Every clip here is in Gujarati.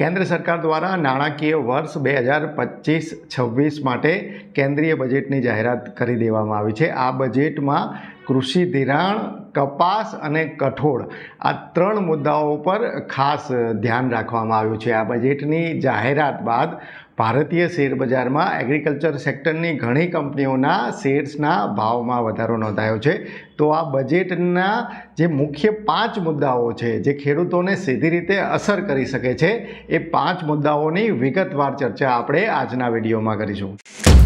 કેન્દ્ર સરકાર દ્વારા નાણાકીય વર્ષ બે હજાર પચીસ છવ્વીસ માટે કેન્દ્રીય બજેટની જાહેરાત કરી દેવામાં આવી છે. આ બજેટમાં કૃષિ ધિરાણ કપાસ અને કઠોળ. આ ત્રણ મુદ્દાઓ પર ખાસ ધ્યાન રાખવામાં આવ્યું છે. આ બજેટની જાહેરાત બાદ ભારતીય શેર બજારમાં એગ્રીકલ્ચર સેક્ટરની ઘણી કંપનીઓના શેર્સના ભાવમાં વધારો નોંધાયો છે. તો આ બજેટના જે મુખ્ય પાંચ મુદ્દાઓ છે, જે ખેડૂતોને સીધી રીતે અસર કરી શકે છે, એ પાંચ મુદ્દાઓની વિગતવાર ચર્ચા આપણે આજના વિડીયોમાં કરીશું.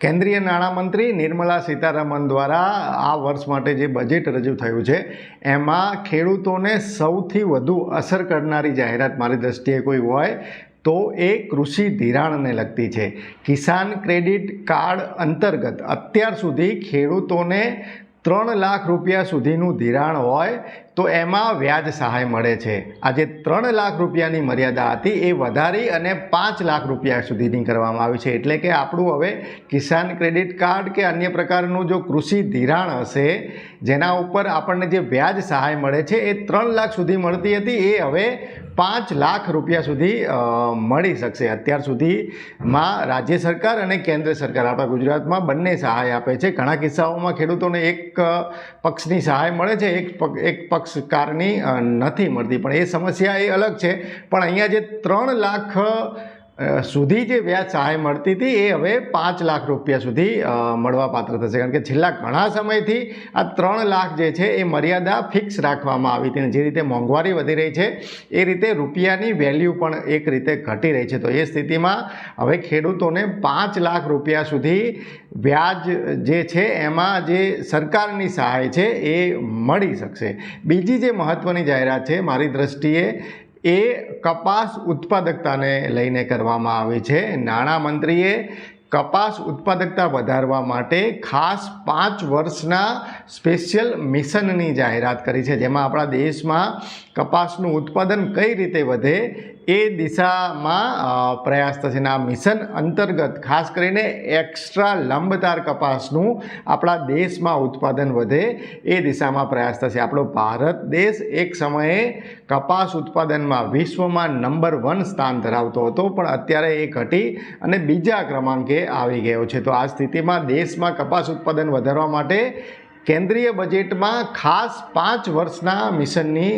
કેન્દ્રીય નાણામંત્રી નિર્મલા સીતારામન દ્વારા આ વર્ષ માટે જે બજેટ રજૂ થયું છે, એમાં ખેડૂતોને સૌથી વધુ અસર કરનારી જાહેરાત મારી દ્રષ્ટિએ કોઈ હોય તો એ કૃષિ ધિરાણને લગતી છે. કિસાન ક્રેડિટ કાર્ડ અંતર્ગત અત્યાર સુધી ખેડૂતોને ત્રણ લાખ રૂપિયા સુધીનું ધિરાણ હોય તો એમાં વ્યાજ સહાય મળે છે. આ જે ત્રણ લાખ રૂપિયાની મર્યાદા હતી, એ વધારી અને પાંચ લાખ રૂપિયા સુધીની કરવામાં આવી છે. એટલે કે આપણું હવે કિસાન ક્રેડિટ કાર્ડ કે અન્ય પ્રકારનું જો કૃષિ ધિરાણ હશે, જેના ઉપર આપણને જે વ્યાજ સહાય મળે છે, એ ત્રણ લાખ સુધી મળતી હતી, એ હવે પાંચ લાખ રૂપિયા સુધી મળી શકશે. અત્યાર સુધીમાં રાજ્ય સરકાર અને કેન્દ્ર સરકાર આપણા ગુજરાતમાં બંને સહાય આપે છે. ઘણા કિસ્સાઓમાં ખેડૂતોને એક પક્ષની સહાય મળે છે, એક એક પક્ષકારની નથી મળતી. પણ એ સમસ્યા એ અલગ છે. પણ અહીંયા જે ત્રણ લાખ સુધી જે વ્યાજ સહાય મળતી હતી એ હવે પાંચ લાખ રૂપિયા સુધી મળવા પાત્ર થશે. કારણ કે છેલ્લા ઘણા સમયથી આ ત્રણ લાખ જે છે એ મર્યાદા ફિક્સ રાખવામાં આવી હતી અને જે રીતે મોંઘવારી વધી રહી છે, એ રીતે રૂપિયાની વેલ્યુ પણ એક રીતે ઘટી રહી છે. તો એ સ્થિતિમાં હવે ખેડૂતોને પાંચ લાખ રૂપિયા સુધી વ્યાજ જે છે એમાં જે સરકારની સહાય છે એ મળી શકશે. બીજી જે મહત્ત્વની જાહેરાત છે, મારી દ્રષ્ટિએ એ કપાસ ઉત્પાદકતાને લઈને કરવામાં આવી છે. નાણામંત્રીએ કપાસ ઉત્પાદકતા વધારવા માટે ખાસ પાંચ વર્ષના સ્પેશિયલ મિશનની જાહેરાત કરી છે. જેમાં આપણા દેશમાં કપાસનું ઉત્પાદન કઈ રીતે વધે એ દિશામાં પ્રયાસ થશે. અને આ મિશન અંતર્ગત ખાસ કરીને એક્સ્ટ્રા લંબતાર કપાસનું આપણા દેશમાં ઉત્પાદન વધે એ દિશામાં પ્રયાસ થશે. આપણો ભારત દેશ એક સમયે કપાસ ઉત્પાદનમાં વિશ્વમાં નંબર વન સ્થાન ધરાવતો હતો, પણ અત્યારે એ ઘટી અને બીજા ક્રમાંકે આવી ગયો છે. તો આ સ્થિતિમાં દેશમાં કપાસ ઉત્પાદન વધારવા માટે કેન્દ્રીય બજેટમાં ખાસ પાંચ વર્ષના મિશનની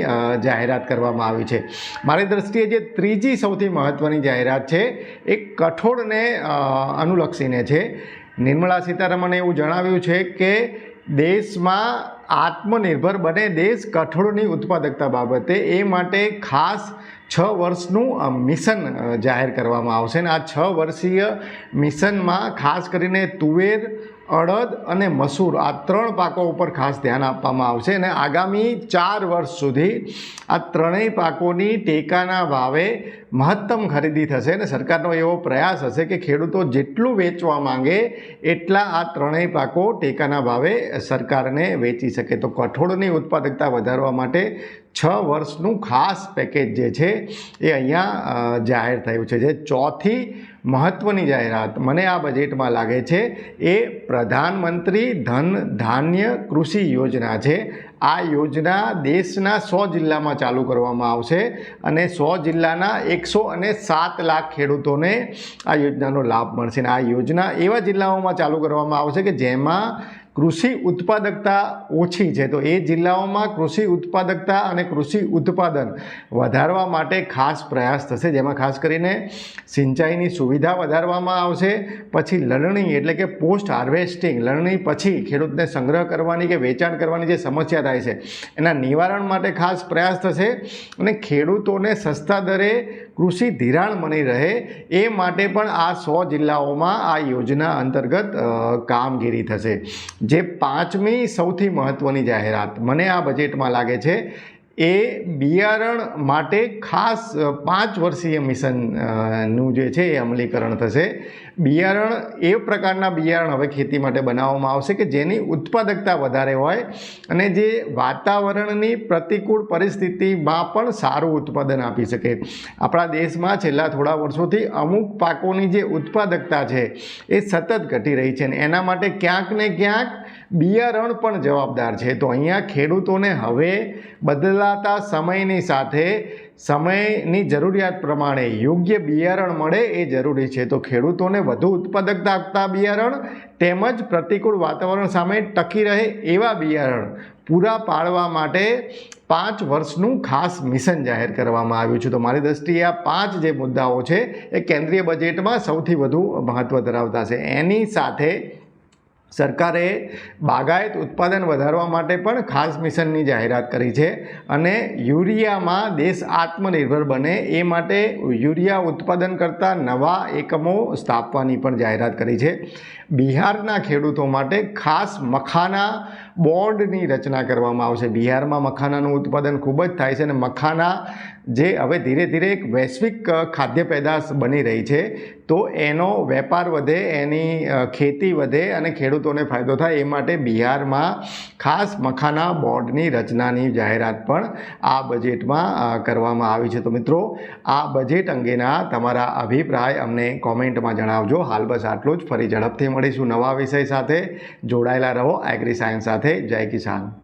જાહેરાત કરવામાં આવી છે. મારી દ્રષ્ટિએ જે ત્રીજી સૌથી મહત્ત્વની જાહેરાત છે, એ કઠોળને અનુલક્ષીને છે. નિર્મલા સીતારમણે એવું જણાવ્યું છે કે દેશમાં આત્મનિર્ભર બને દેશ કઠોળની ઉત્પાદકતા બાબતે એ માટે ખાસ છ વર્ષનું મિશન જાહેર કરવામાં આવશે. અને આ છ વર્ષીય મિશનમાં ખાસ કરીને તુવેર અડદ અને મસૂર આ ત્રણ પાકો ઉપર ખાસ ધ્યાન આપવામાં આવશે અને આગામી ચાર વર્ષ સુધી આ ત્રણેય પાકોની ટેકાના ભાવે મહત્તમ ખરીદી થશે અને સરકારનો એવો પ્રયાસ હશે કે ખેડૂતો જેટલું વેચવા માંગે એટલા આ ત્રણેય પાકો ટેકાના ભાવે સરકારને વેચી શકે. તો કઠોળની ઉત્પાદકતા વધારવા માટે છ વર્ષનું ખાસ પેકેજ જે છે એ અહીંયા જાહેર થયું છે. જે ચોથી મહત્ત્વની જાહેરાત મને આ બજેટમાં લાગે છે એ પ્રધાનમંત્રી ધન ધાન્ય કૃષિ યોજના છે. આ યોજના દેશના સો જિલ્લામાં ચાલુ કરવામાં આવશે અને સો જિલ્લાના એકસો અને સાત લાખ ખેડૂતોને આ યોજનાનો લાભ મળશે. અને આ યોજના એવા જિલ્લાઓમાં ચાલુ કરવામાં આવશે કે જેમાં કૃષિ ઉત્પાદકતા ઓછી છે. તો એ જિલ્લાઓમાં કૃષિ ઉત્પાદકતા અને કૃષિ ઉત્પાદન વધારવા માટે ખાસ પ્રયાસ થશે. જેમાં ખાસ કરીને સિંચાઈની સુવિધા વધારવામાં આવશે. પછી લણણી એટલે કે પોસ્ટ હાર્વેસ્ટિંગ, લણણી પછી ખેડૂતને સંગ્રહ કરવાની કે વેચાણ કરવાની જે સમસ્યા થાય છે, એના નિવારણ માટે ખાસ પ્રયાસ થશે અને ખેડૂતોને સસ્તા દરે કૃષિ ધિરાણ મળી રહે એ માટે પણ આ સો જિલ્લાઓમાં આ યોજના અંતર્ગત કામગીરી થશે. જે પાંચમી સૌથી મહત્ત્વની જાહેરાત. મને આ બજેટમાં લાગે છે એ બિયારણ માટે ખાસ પાંચ વર્ષીય મિશનનું જે છે એ અમલીકરણ થશે. બિયારણ એ પ્રકારના બિયારણ હવે ખેતી માટે બનાવવામાં આવશે કે જેની ઉત્પાદકતા વધારે હોય અને જે વાતાવરણની પ્રતિકૂળ પરિસ્થિતિમાં પણ સારું ઉત્પાદન આપી શકે. આપણા દેશમાં છેલ્લા થોડા વર્ષોથી અમુક પાકોની જે ઉત્પાદકતા છે એ સતત ઘટી રહી છે અને એના માટે ક્યાંક ને ક્યાંક બિયારણ પણ જવાબદાર છે. તો અહીંયા ખેડૂતોને હવે બદલાતા સમયની સાથે સમયની જરૂરિયાત પ્રમાણે યોગ્ય બિયારણ મળે એ જરૂરી છે. તો ખેડૂતોને વધુ ઉત્પાદકતા આપતા બિયારણ તેમજ પ્રતિકૂળ વાતાવરણ સામે ટકી રહે એવા બિયારણ પૂરા પાડવા માટે પાંચ વર્ષનું ખાસ મિશન જાહેર કરવામાં આવ્યું છે. તો મારી દૃષ્ટિએ આ પાંચ જે મુદ્દાઓ છે એ કેન્દ્રીય બજેટમાં સૌથી વધુ મહત્ત્વ ધરાવતા છે. એની સાથે સરકારે બાગાયત ઉત્પાદન વધારવા માટે પણ ખાસ મિશનની જાહેરાત કરી છે અને યુરિયામાં દેશ આત્મનિર્ભર બને એ માટે યુરિયા ઉત્પાદન કરતા નવા એકમો સ્થાપવાની પણ જાહેરાત કરી છે. બિહારના ખેડૂતો માટે ખાસ મખાના બોર્ડની રચના કરવામાં આવશે. બિહારમાં મખાનાનું ઉત્પાદન ખૂબ જ થાય છે અને મખાના જે હવે ધીરે ધીરે એક વૈશ્વિક ખાદ્ય પેદાશ બની રહી છે, તો એનો વેપાર વધે, એની ખેતી વધે અને ખેડૂતોને ફાયદો થાય એ માટે બિહારમાં ખાસ મખાના બોર્ડની રચનાની જાહેરાત પણ આ બજેટમાં કરવામાં આવી છે. તો મિત્રો, આ બજેટ અંગેના તમારા અભિપ્રાય અમને કોમેન્ટમાં જણાવજો. હાલ બસ આટલું જ. ફરી ઝડપથી મળીશું નવા વિષય સાથે. જોડાયેલા રહો. એગ્રી સાયન્સ સાથે. જય કિસાન.